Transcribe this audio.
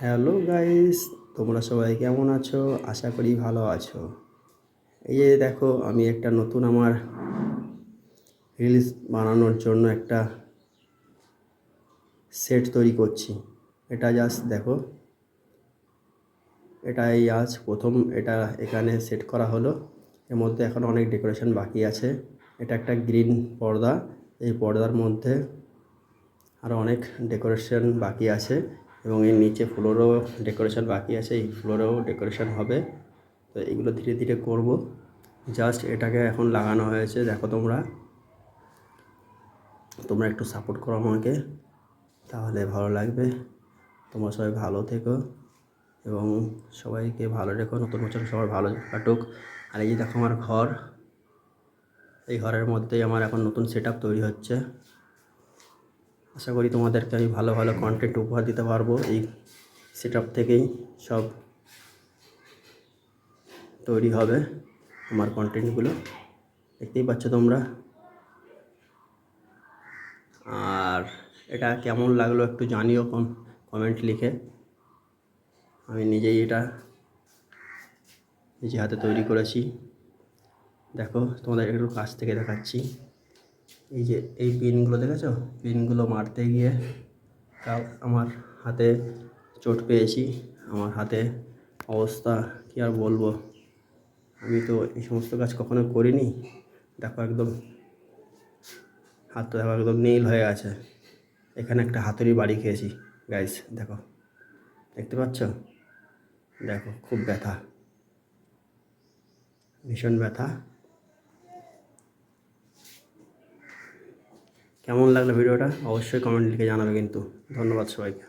Hello guys তোমরা সবাই কেমন আছো? আশা করি ভালো আছো। এই যে দেখো, আমি একটা নতুন আমার রিলস বানানোর জন্য একটা সেট তৈরি করছি। এটা জাস্ট দেখো। এটাই আজ প্রথম, এটা এখানে সেট করা হলো। এর মধ্যে এখন অনেক ডেকোরেশন বাকি আছে। এটা একটা গ্রিন পর্দা। এই পর্দার মধ্যে আরও অনেক ডেকোরেশন বাকি আছে। এবং এর নিচে ফ্লোরেও ডেকোরেশন বাকি আছে, এই ফ্লোরেও ডেকোরেশন হবে। তো এগুলো ধীরে ধীরে করব। জাস্ট এটাকে এখন লাগানো হয়েছে, দেখো তোমরা। তোমরা একটু সাপোর্ট করো আমাকে, তাহলে ভালো লাগবে। তোমরা সবাই ভালো থেকো এবং সবাইকে ভালো রেখো, নতুন বছর সবার ভালো কাটুক। আর এই যে দেখো আমার ঘর, এই ঘরের মধ্যেই আমার এখন নতুন সেট তৈরি হচ্ছে। আশা করি তোমাদেরকে আমি ভালো ভালো কন্টেন্ট উপহার দিতে পারব এই সেট থেকেই সব তৈরি হবে আমার কন্টেন্টগুলো দেখতেই পাচ্ছ তোমরা। আর এটা কেমন লাগল একটু জানিও কম কমেন্ট লিখে। আমি নিজেই এটা নিজে হাতে তৈরি করেছি। দেখো তোমাদের একটু কাছ থেকে দেখাচ্ছি। এই যে, এই পিনগুলো দেখেছ? পিনগুলো মারতে গিয়ে তাও আমার হাতে চোট পেয়েছি। আমার হাতে অবস্থা কী আর বলব? আমি তো এই সমস্ত কাজ কখনো করিনি। দেখো একদম, হাত দেখো একদম নীল হয়ে আছে। এখানে একটা হাতুড়ি বাড়ি খেয়েছি গাইস দেখো। দেখতে পাচ্ছ? দেখো, খুব ব্যথা। ভীষণ ব্যথা। কেমন লাগল ভিডিওটা? অবশ্যই কমেন্ট লিখে জানাবে কিন্তু। ধন্যবাদ সবাইকে।